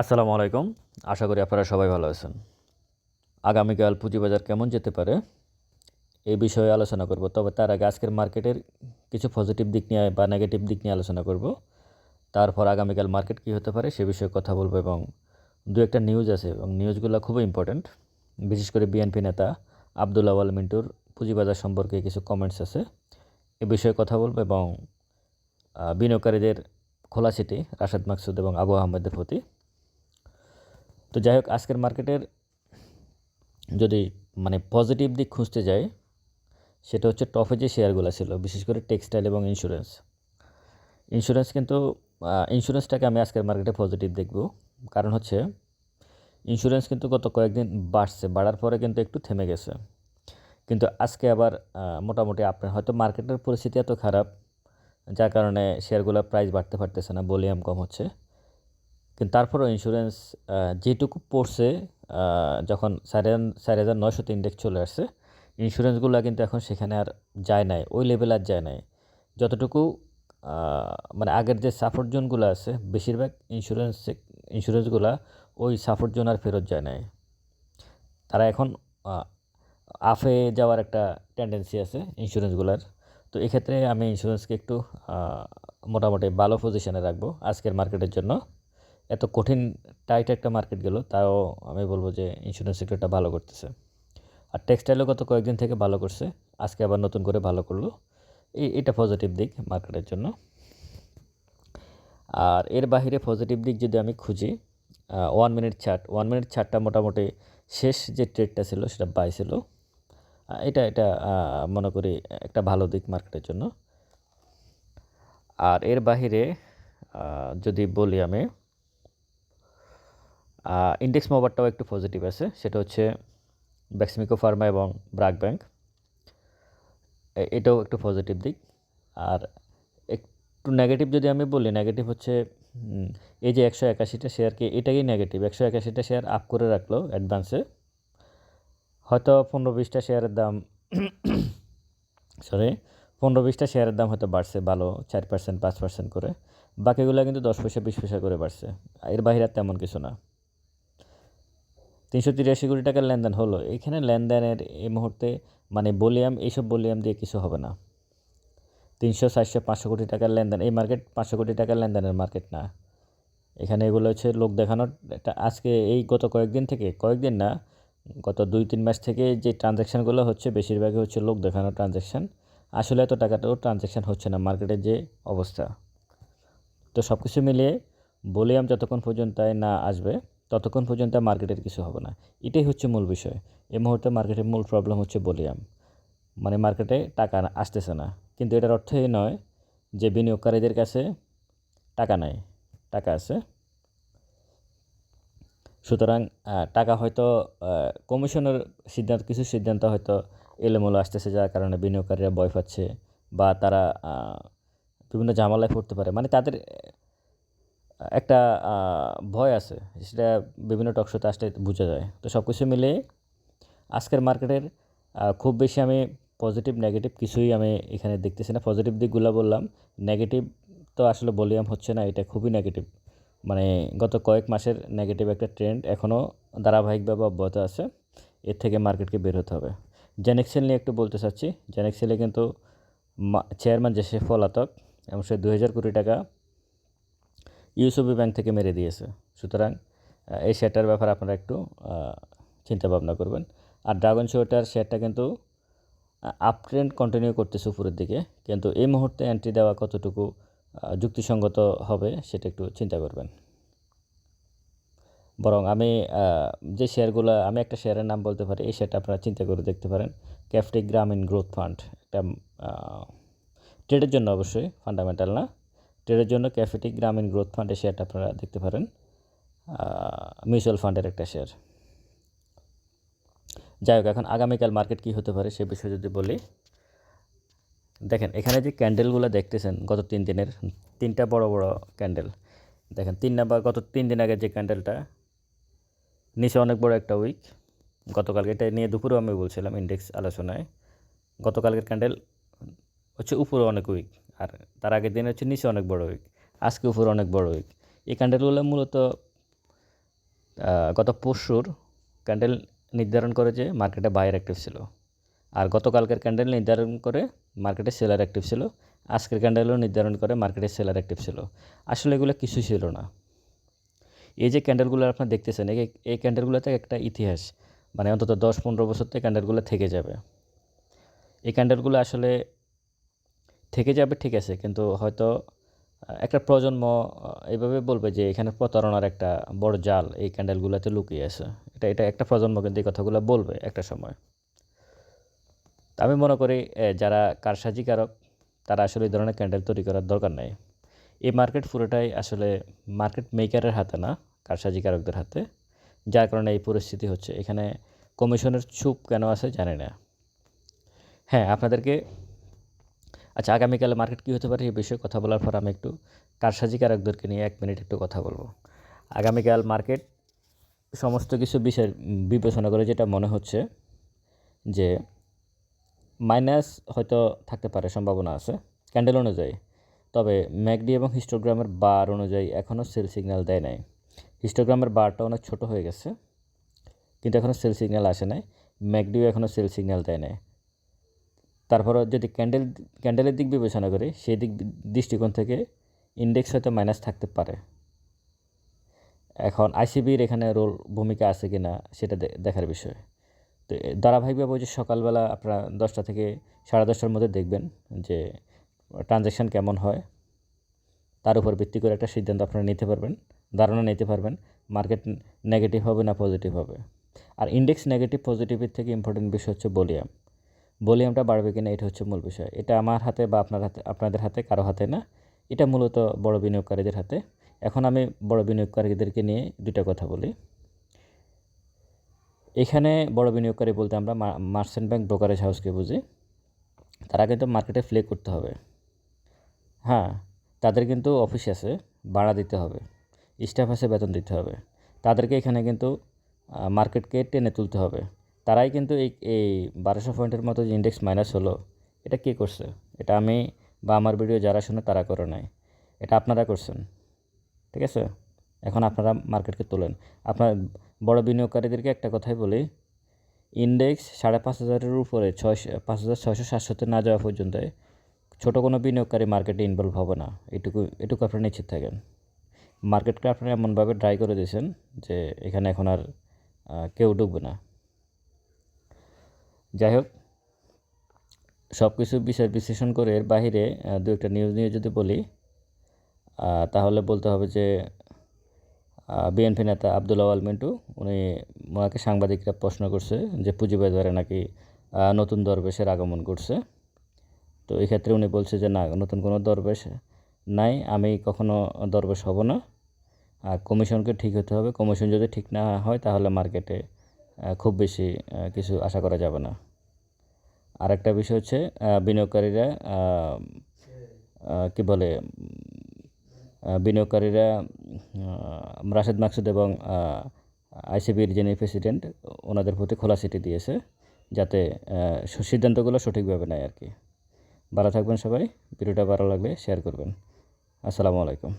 আসসালামু আলাইকুম। আশা করি আপনারা সবাই ভালো আছেন। আগামীকাল পুঁজিবাজার কেমন যেতে পারে এই বিষয়ে আলোচনা করব, তবে তার আগে আজকের মার্কেটের কিছু পজিটিভ দিক নিয়ে বা নেগেটিভ দিক নিয়ে আলোচনা করব। তারপর আগামীকাল মার্কেট কী হতে পারে সে বিষয়ে কথা বলব এবং দু একটা নিউজ আছে এবং নিউজগুলো খুবই ইম্পর্ট্যান্ট বিশেষ করে বিএনপি নেতা আবদুল্লাহ আল মিন্টুর পুঁজিবাজার সম্পর্কে কিছু কমেন্টস আছে। এ বিষয়ে কথা বলব এবং বিনিয়োগকারীদের খোলা সিটি রাশেদ মাকসুদ এবং আবু আহমেদের প্রতি। তো যাই হোক, আজকের মার্কেটের যদি মানে পজিটিভ দিক খুঁজতে যাই, সেটা হচ্ছে টপে যে শেয়ারগুলো ছিল, বিশেষ করে টেক্সটাইল এবং ইন্স্যুরেন্স ইন্স্যুরেন্স কিন্তু ইন্স্যুরেন্সটাকে আমি আজকের মার্কেটে পজিটিভ দেখব। কারণ হচ্ছে ইন্স্যুরেন্স কিন্তু গত কয়েকদিন বাড়ছে, বাড়ার পরে কিন্তু একটু থেমে গেছে। কিন্তু আজকে আবার মোটামুটি আপনার হয়তো মার্কেটের পরিস্থিতি এত খারাপ, যার কারণে শেয়ারগুলোর প্রাইস বাড়তে পারতেছে না ভলিউম কম হচ্ছে। কিন্তু তারপরেও ইন্স্যুরেন্স যেটুকু পড়ছে যখন চার চার হাজার নয়শোতে ইন্ডেক্স চলে আসছে ইন্স্যুরেন্সগুলো কিন্তু এখন সেখানে আর যায় নাই, ওই লেভেল আর যায় নাই। যতটুকু মানে আগের যে সাপোর্ট জোনগুলো আছে, বেশিরভাগ ইন্স্যুরেন্স ইন্স্যুরেন্সগুলো ওই সাপোর্ট জোন আর ফেরত যায় নাই। তারা এখন আফে যাওয়ার একটা টেন্ডেন্সি আছে ইন্স্যুরেন্সগুলোর তো এক্ষেত্রে আমি ইন্স্যুরেন্সকে একটু মোটামুটি ভালো পজিশনে রাখব আজকের মার্কেটের জন্য। এত কঠিন টাইট একটা মার্কেট গেল, তাও আমি বলব যে ইন্স্যুরেন্স সেক্টরটা ভালো করতেছে। আর টেক্সটাইলও গত কয়েকদিন থেকে ভালো করছে, আজকে আবার নতুন করে ভালো করল। এই এটা পজিটিভ দিক মার্কেটের জন্য। আর এর বাইরে পজিটিভ দিক যদি আমি খুঁজি one minute chart one minute চার্টটা মোটামুটি শেষ যে ট্রেডটা ছিল, সেটা বাই ছিল। এটা এটা মনে করি একটা ভালো দিক মার্কেটের জন্য। আর এর বাহিরে যদি বলি আমি ইন্ডেক্স মোবারটাও একটু পজিটিভ আছে, সেটা হচ্ছে ব্যাক্সমিকো ফার্মা এবং ব্রাক ব্যাংক এটাও একটু পজিটিভ দিক। আর একটু নেগেটিভ যদি আমি বলি নেগেটিভ হচ্ছে এই যে একশো একাশিটা শেয়ারকে এটাই নেগেটিভ একশো একাশিটা শেয়ার আপ করে রাখল অ্যাডভান্সে হয়তো পনেরো বিশটা শেয়ারের দাম সরি পনেরো বিশটা শেয়ারের দাম হয়তো বাড়ছে ভালো চার পার্সেন্ট পাঁচ পার্সেন্ট করে। বাকিগুলো কিন্তু দশ পয়সা, বিশ পয়সা করে বাড়ছে। এর বাইরে তেমন কিছু না। তিনশো তিরাশি কোটি টাকার লেনদেন হলো। এখানে লেনদেনের এই মুহূর্তে মানে বলিয়াম, এইসব বলিয়াম দিয়ে কিছু হবে না। তিনশো চারশো পাঁচশো কোটি টাকার লেনদেন, এই মার্কেট পাঁচশো কোটি টাকার লেনদেনের মার্কেট না। এখানে এগুলো হচ্ছে লোক দেখানোর একটা আজকে এই গত কয়েকদিন থেকে, কয়েকদিন না, গত দুই তিন মাস থেকে যে ট্রানজ্যাকশানগুলো হচ্ছে, বেশিরভাগই হচ্ছে লোক দেখানোর ট্রানজ্যাকশান। আসলে এত টাকাটাও ট্রানজ্যাকশান হচ্ছে না, মার্কেটের যে অবস্থা। তো সব কিছু মিলিয়ে বলিয়াম যতক্ষণ পর্যন্ত না আসবে ততক্ষণ পর্যন্ত মার্কেটের কিছু হবে না। এটাই হচ্ছে মূল বিষয়। এই মুহূর্তে মার্কেটের মূল প্রবলেম হচ্ছে বলিয়াম মানে মার্কেটে টাকা আসতেছে না। কিন্তু এটার অর্থ এই নয় যে বিনিয়োগকারীদের কাছে টাকা নাই। টাকা আছে। সুতরাং টাকা হয়তো কমিশনের সিদ্ধান্ত, কিছু সিদ্ধান্ত হয়তো এলোমেলো আসতেছে, যার কারণে বিনিয়োগকারীরা ভয় পাচ্ছে বা তারা বিভিন্ন ঝামেলায় পড়তে পারে। মানে তাদের একটা ভয় আছে, সেটা বিভিন্ন টকশোতে আসলে বোঝা যায়। তো সব কিছু মিলিয়ে আজকের মার্কেটের খুব বেশি আমি পজিটিভ নেগেটিভ কিছুই আমি এখানে দেখতেছি না। পজিটিভ দিকগুলো বললাম নেগেটিভ তো আসলে ভলিউম হচ্ছে না, এটা খুবই নেগেটিভ মানে গত কয়েক মাসের নেগেটিভ একটা ট্রেন্ড এখনও ধারাবাহিকভাবে অব্যাহত আছে, এর থেকে মার্কেটকে বের হতে হবে। জেনেক্সেল নিয়ে একটু বলতে চাচ্ছি জেনেক্সেলে কিন্তু চেয়ারম্যান যে সে পলাতক, এবং সে দু হাজার কোটি টাকা ইউসিবি ব্যাংক থেকে মেরে দিয়েছে। সুতরাং এই শেয়ারটার ব্যাপারে আপনারা একটু চিন্তা ভাবনা করবেন। আর ড্রাগন শোটার শেয়ারটা কিন্তু আপ ট্রেন্ড কন্টিনিউ করতেছে উপরের দিকে। কিন্তু এই মুহূর্তে এন্ট্রি দেওয়া কতটুকু যুক্তিসঙ্গত হবে সেটা একটু চিন্তা করবেন। বরং আমি যে শেয়ারগুলো, আমি একটা শেয়ারের নাম বলতে পারি, এই শেয়ারটা আপনারা চিন্তা করে দেখতে পারেন। ক্যাফটিক গ্রামীণ গ্রোথ ফান্ড একটা ট্রেডের জন্য অবশ্যই ফান্ডামেন্টাল না। ট্রেডের জন্য ক্যাফেটিক গ্রামীণ গ্রোথ ফান্ডের শেয়ারটা আপনারা দেখতে পারেন। মিউচুয়াল ফান্ডের একটা শেয়ার। যাই হোক, এখন আগামীকাল মার্কেট কী হতে পারে সে বিষয়ে যদি বলি। দেখেন, এখানে যে ক্যান্ডেলগুলো দেখতেছেন, গত তিন দিনের, তিনটা বড় বড় ক্যান্ডেল। দেখেন, তিন নাম্বার, গত তিন দিন আগে যে ক্যান্ডেলটা, নিচে অনেক বড় একটা উইক। গতকালকে এটা নিয়ে দুপুরেও আমি বলছিলাম ইন্ডেক্স আলোচনায়। গতকালকের ক্যান্ডেল হচ্ছে উপরে অনেক উইক। আর তার আগের দিন হচ্ছে নিচে অনেক বড় উইক আজকে উপরে অনেক বড় উইক এই ক্যান্ডেলগুলো মূলত গত পরশুর ক্যান্ডেল নির্ধারণ করে যে মার্কেটে বায়ার অ্যাক্টিভ ছিল। আর গতকালকের ক্যান্ডেল নির্ধারণ করে মার্কেটে সেলার অ্যাক্টিভ ছিল। আজকের ক্যান্ডেলও নির্ধারণ করে মার্কেটে সেলার অ্যাক্টিভ ছিল। আসলে এগুলো কিছুই ছিল না। এই যে ক্যান্ডেলগুলো আপনারা দেখতেছেন, এই এই ক্যান্ডেলগুলোতে একটা ইতিহাস। মানে অন্তত দশ পনেরো বছর থেকে ক্যান্ডেলগুলো থেকে যাবে। এই ক্যান্ডেলগুলো আসলে থেকে যাবে, ঠিক আছে। কিন্তু হয়তো একটা প্রজন্ম এইভাবে বলবে যে এখানে প্রতারণার একটা বড় জাল এই ক্যান্ডেলগুলোতে লুকিয়ে আছে। এটা এটা একটা প্রজন্ম কিন্তু এই কথাগুলো বলবে একটা সময়। আমি মনে করি যারা কারসাজিকারক, তারা আসলে এই ধরনের ক্যান্ডেল তৈরি করার দরকার নেই। এই মার্কেট পুরোটাই আসলে মার্কেট মেকারের হাতে না, কারসাজিকারকদের হাতে। যার কারণে এই পরিস্থিতি হচ্ছে। এখানে কমিশনের চুপ কেন আছে জানি না। হ্যাঁ আপনাদেরকে আচ্ছা আগামীকালে মার্কেট কী হতে পারে এই বিষয়ে কথা বলার পর আমি একটু কারসাজি কারকদেরকে নিয়ে এক মিনিট একটু কথা বলব। আগামীকাল মার্কেট সমস্ত কিছু বিষয় বিবেচনা করে যেটা মনে হচ্ছে যে মাইনাস হয়তো থাকতে পারে, সম্ভাবনা আছে ক্যান্ডেল অনুযায়ী। তবে ম্যাকডি এবং হিস্টোগ্রামের বার অনুযায়ী এখনও সেল সিগন্যাল দেয় নাই। হিস্টোগ্রামের বারটা অনেক ছোট হয়ে গেছে, কিন্তু এখনও সেল সিগন্যাল আসে নাই। ম্যাকডিও এখনও সেল সিগন্যাল দেয় নাই। তারপরও যদি ক্যান্ডেল, ক্যান্ডেলের দিক বিবেচনা করি, সেই দিক দৃষ্টিকোণ থেকে ইন্ডেক্স হয়তো মাইনাস থাকতে পারে। এখন আইসিবির এখানে রোল ভূমিকা আছে কি না সেটা দেখার বিষয়। তো ধারাবাহিকভাবে যে সকালবেলা আপনারা দশটা থেকে সাড়ে দশটার মধ্যে দেখবেন যে ট্রানজ্যাকশান কেমন হয়, তার উপর ভিত্তি করে একটা সিদ্ধান্ত আপনারা নিতে পারবেন, ধারণা নিতে পারবেন মার্কেট নেগেটিভ হবে না পজিটিভ হবে। আর ইন্ডেক্স নেগেটিভ পজিটিভের থেকে ইম্পর্টেন্ট বিষয় হচ্ছে ভলিউম ভলিউমটা বাড়বে কিনা এটা হচ্ছে মূল বিষয়। এটা আমার হাতে বা আপনার হাতে, আপনাদের হাতে, কারও হাতে না। এটা মূলত বড় বিনিয়োগকারীদের হাতে। এখন আমি বড় বিনিয়োগকারীদেরকে নিয়ে দুটা কথা বলি। এখানে বড় বিনিয়োগকারী বলতে আমরা মার্চেন্ট ব্যাংক ব্রোকারেজ হাউসকে বুঝি। তারা কিন্তু মার্কেটে ফ্লে করতে হবে। হ্যাঁ তাদের কিন্তু অফিস আছে, ভাড়া দিতে হবে, স্টাফ আছে, বেতন দিতে হবে। তাদেরকে এখানে কিন্তু মার্কেটকে টেনে তুলতে হবে। তারাই কিন্তু এই এই বারোশো পয়েন্টের মতো যে ইন্ডেক্স মাইনাস হলো, এটা কে করছে? এটা আমি বা আমার ভিডিও যারা শুনে তারা করে নাই। এটা আপনারা করছেন, ঠিক আছে? এখন আপনারা মার্কেটকে তোলেন। আপনার বড় বিনিয়োগকারীদেরকে একটা কথাই বলি ইন্ডেক্স সাড়ে পাঁচ হাজারের উপরে ছয় পাঁচ হাজার ছয়শো সাতশোতে না যাওয়া পর্যন্ত ছোটো কোনো বিনিয়োগকারী মার্কেটে ইনভলভ হবে না। এটুকু এটুকু আপনারা নিশ্চিত থাকেন। মার্কেটকে আপনারা এমনভাবে ড্রাই করে দিয়েছেন যে এখানে এখন আর কেউ ঢুকবে না। যাই হোক সব কিছু বিচার বিশ্লেষণ করে এর বাহিরে দু একটা নিউজ নিয়ে যদি বলি তাহলে বলতে হবে যে বিএনপি নেতা আব্দুল আওয়াল মিন্টু, উনি ওনাকে সাংবাদিকরা প্রশ্ন করছে যে পুঁজিবাজারে নাকি নতুন দরবেশের আগমন করছে তো এই ক্ষেত্রে উনি বলছে যে, না, নতুন কোনো দরবেশ নাই, আমি কখনো দরবেশ হব না। আর কমিশনকে ঠিক হতে হবে। কমিশন যদি ঠিক না হয়, তাহলে মার্কেটে খুব বেশি কিছু আশা করা যাবে না। আর একটা বিষয় হচ্ছে বিনিয়োগকারীরা কি বলে বিনিয়োগকারীরা রাশেদ মাকসুদ এবং আইসিবির যিনি প্রেসিডেন্ট, ওনাদের প্রতি খোলা চিঠি দিয়েছে যাতে সিদ্ধান্তগুলো সঠিকভাবে নেয় আর কি। ভালো থাকবেন সবাই, ভিডিওটা ভালো লাগলে শেয়ার করবেন। আসসালামু আলাইকুম।